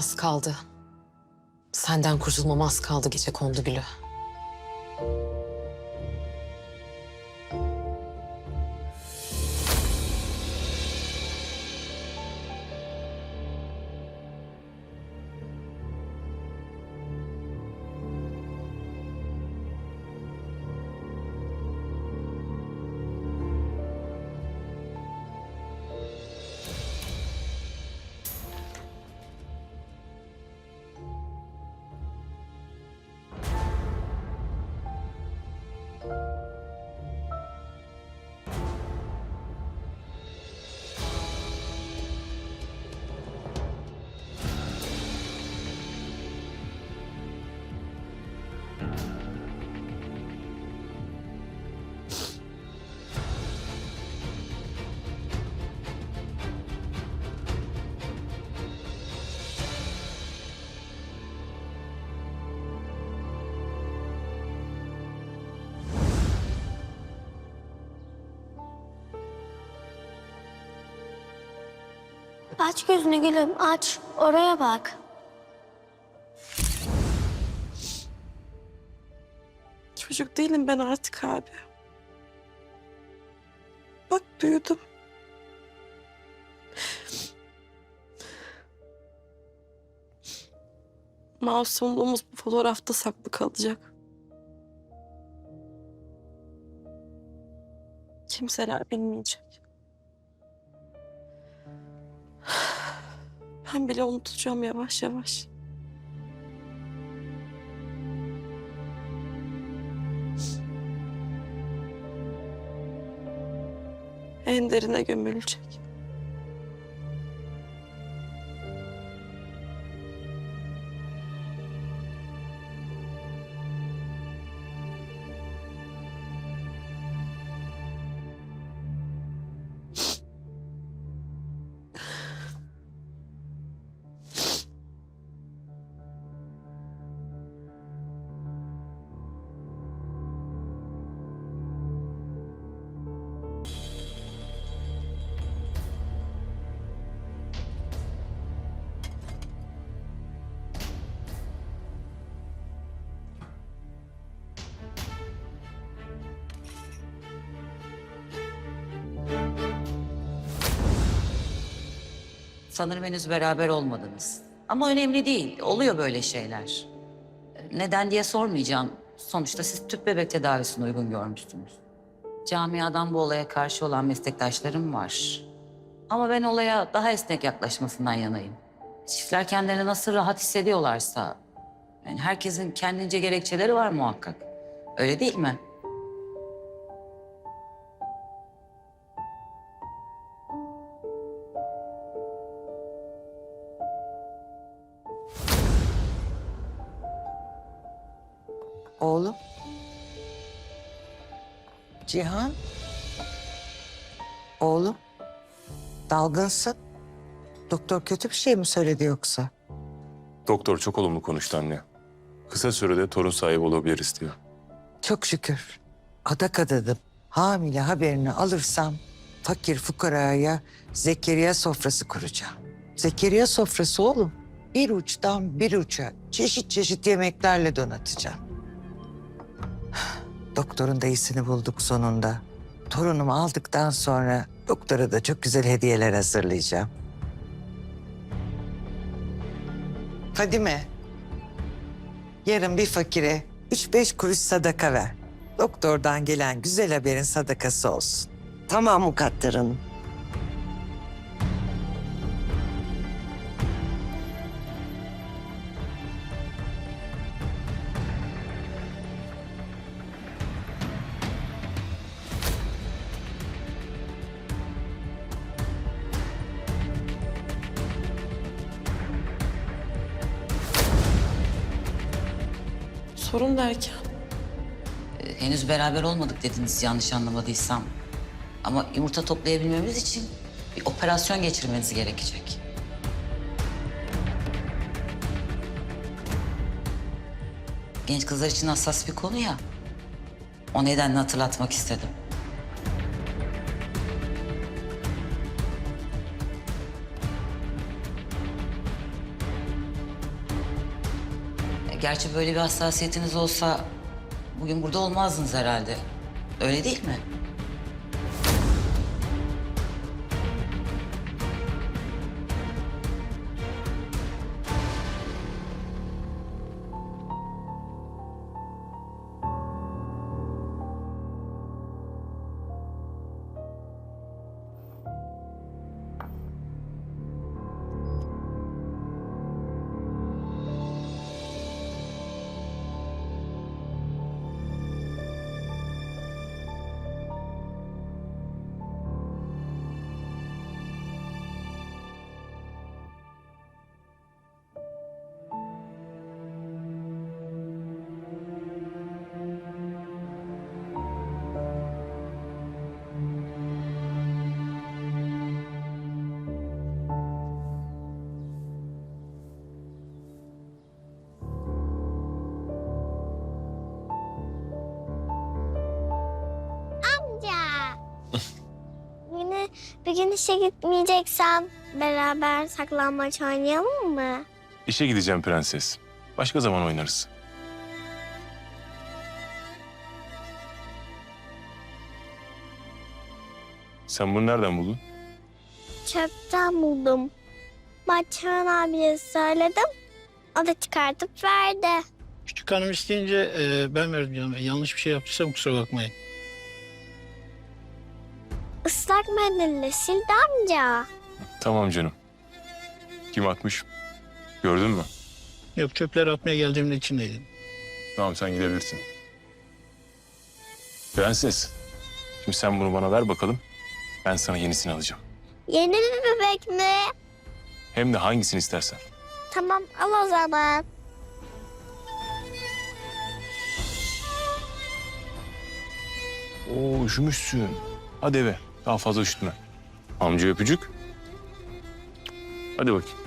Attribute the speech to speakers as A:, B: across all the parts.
A: Az kaldı. Senden kurtulmam az kaldı gece kondu gülü.
B: Aç gözünü gülüm aç. Oraya bak.
C: Çocuk değilim ben artık abi. Bak büyüdüm. Masumluğumuz bu fotoğrafta saklı kalacak. Kimseler bilmeyecek. Ben bile unutacağım yavaş yavaş. En derine gömülecek.
D: Sanırım henüz beraber olmadınız. Ama önemli değil. Oluyor böyle şeyler. Neden diye sormayacağım. Sonuçta siz tüp bebek tedavisine uygun görmüşsünüz. Camiadan bu olaya karşı olan meslektaşlarım var. Ama ben olaya daha esnek yaklaşmasından yanayım. Çiftler kendilerini nasıl rahat hissediyorlarsa... Yani herkesin kendince gerekçeleri var muhakkak. Öyle değil mi?
E: Cihan. Oğlum. Dalgınsın. Doktor kötü bir şey mi söyledi yoksa?
F: Doktor çok olumlu konuştu anne. Kısa sürede torun sahibi olabiliriz diyor.
E: Çok şükür. Adak adadım. Hamile haberini alırsam fakir fukaraya Zekeriya sofrası kuracağım. Zekeriya sofrası oğlum. Bir uçtan bir uça çeşit çeşit yemeklerle donatacağım. Doktorun da iyisini bulduk sonunda. Torunumu aldıktan sonra doktora da çok güzel hediyeler hazırlayacağım. Fadime, yarın bir fakire üç beş kuruş sadaka ver. Doktordan gelen güzel haberin sadakası olsun.
G: Tamam Mukadder Hanım.
C: Sorun derken
D: Ee, Henüz beraber olmadık dediniz yanlış anlamadıysam. Ama yumurta toplayabilmemiz için bir operasyon geçirmeniz gerekecek. Genç kızlar için hassas bir konu ya. O nedenle hatırlatmak istedim. Gerçi böyle bir hassasiyetiniz olsa bugün burada olmazdınız herhalde. Öyle değil mi?
B: Bir gün işe gitmeyeceksen beraber saklambaç oynayalım mı?
F: İşe gideceğim prenses. Başka zaman oynarız. Sen bunu nereden buldun?
B: Çöpten buldum. Bahçıvan abiye söyledim. O da çıkartıp verdi.
G: Küçük hanım isteyince e, ben verdim canım. Yanlış bir şey yaptıysam kusura bakmayın.
B: Islak mendille sildi amca.
F: Tamam canım. Kim atmış? Gördün mü?
G: Yok çöpleri atmaya geldiğimde içindeydim.
F: Tamam sen gidebilirsin. Prenses. Şimdi sen bunu bana ver bakalım. Ben sana yenisini alacağım.
B: Yeni bir bebek mi?
F: Hem de hangisini istersen.
B: Tamam al o zaman.
F: Oo üşümüşsün. Hadi eve. Daha fazla üşütme. Amca öpücük. Hadi bakayım.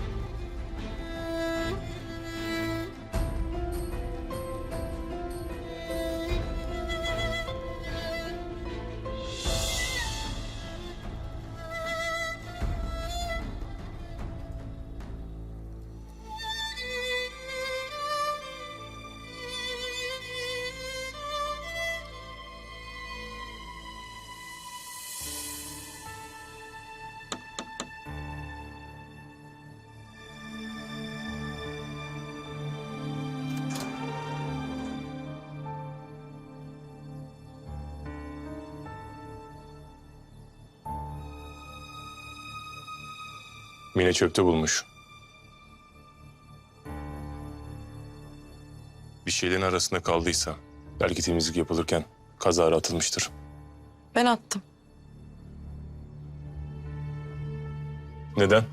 F: Mine çöpte bulmuş. Bir şeylerin arasında kaldıysa belki temizlik yapılırken kazara atılmıştır.
C: Ben attım.
F: Neden?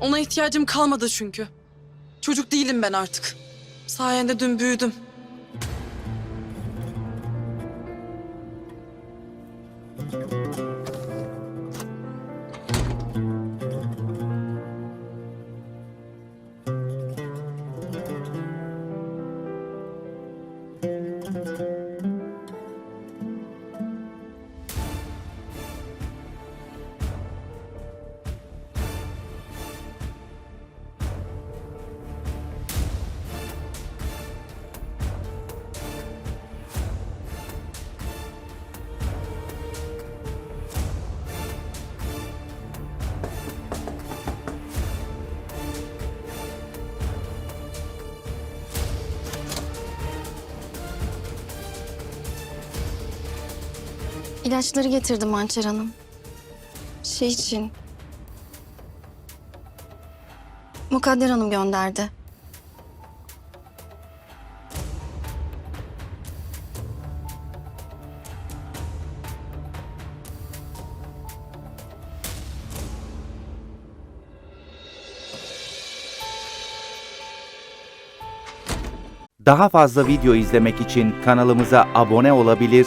C: Ona ihtiyacım kalmadı çünkü. Çocuk değilim ben artık. Sayende dün büyüdüm.
H: İlaçları getirdim Hançer Hanım. Şey için. Mukadder Hanım gönderdi.
I: Daha fazla video izlemek için kanalımıza abone olabilir,